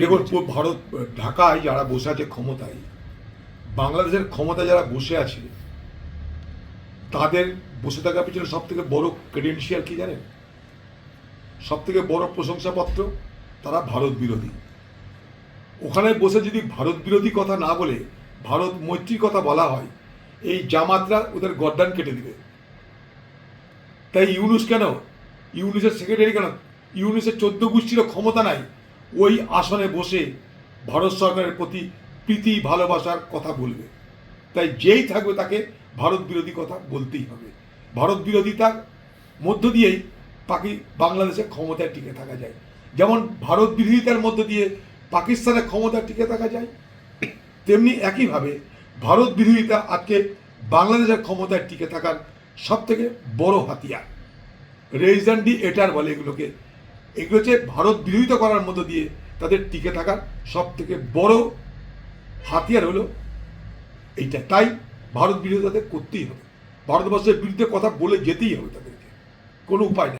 দেখুন ভারত ঢাকায় যারা বসে আছে ক্ষমতায় বাংলাদেশের ক্ষমতায় যারা বসে আছে তাদের বসে থাকার পিছনে সব থেকে বড় ক্রেডেন্সিয়াল কি জানেন? সব থেকে বড় প্রশংসাপত্র তারা ভারত বিরোধী। ওখানে বসে যদি ভারত বিরোধী কথা না বলে ভারত মৈত্রীর কথা বলা হয় এই জামাতরা ওদের গদ্দান কেটে দিবে। তাই ইউনুস কেন? ইউনুসের সেক্রেটারি কেন? ইউনুসের চোদ্দ গোষ্ঠীরও ক্ষমতা নাই ওই আসনে বসে ভারত সরকারের প্রতি প্রীতি, ভালোবাসার কথা বলবে। তাই যেই থাকবে তাকে ভারত বিরোধী কথা বলতেই হবে। ভারত বিরোধিতার মধ্য দিয়েই পাকি, বাংলাদেশে ক্ষমতায় টিকে থাকা যায়। যেমন ভারত বিরোধিতার মধ্য দিয়ে পাকিস্তানের ক্ষমতায় টিকে থাকা যায়, তেমনি একইভাবে ভারত বিরোধিতা আজকে বাংলাদেশের ক্ষমতায় টিকে থাকার সব থেকে বড় হাতিয়ার। রেইজান ডি এটার বলে এগুলোকে এগুলো হচ্ছে ভারত বিরোধিতা করার মধ্য দিয়ে তাদের টিকে থাকার সব থেকে বড় হাতিয়ার হলো এইটা। তাই ভারত বিরোধিতা করতেই হবে। ভারতবর্ষের বিরুদ্ধে কথা বলে যেতেই হবে তাদেরকে। কোনো উপায় নেই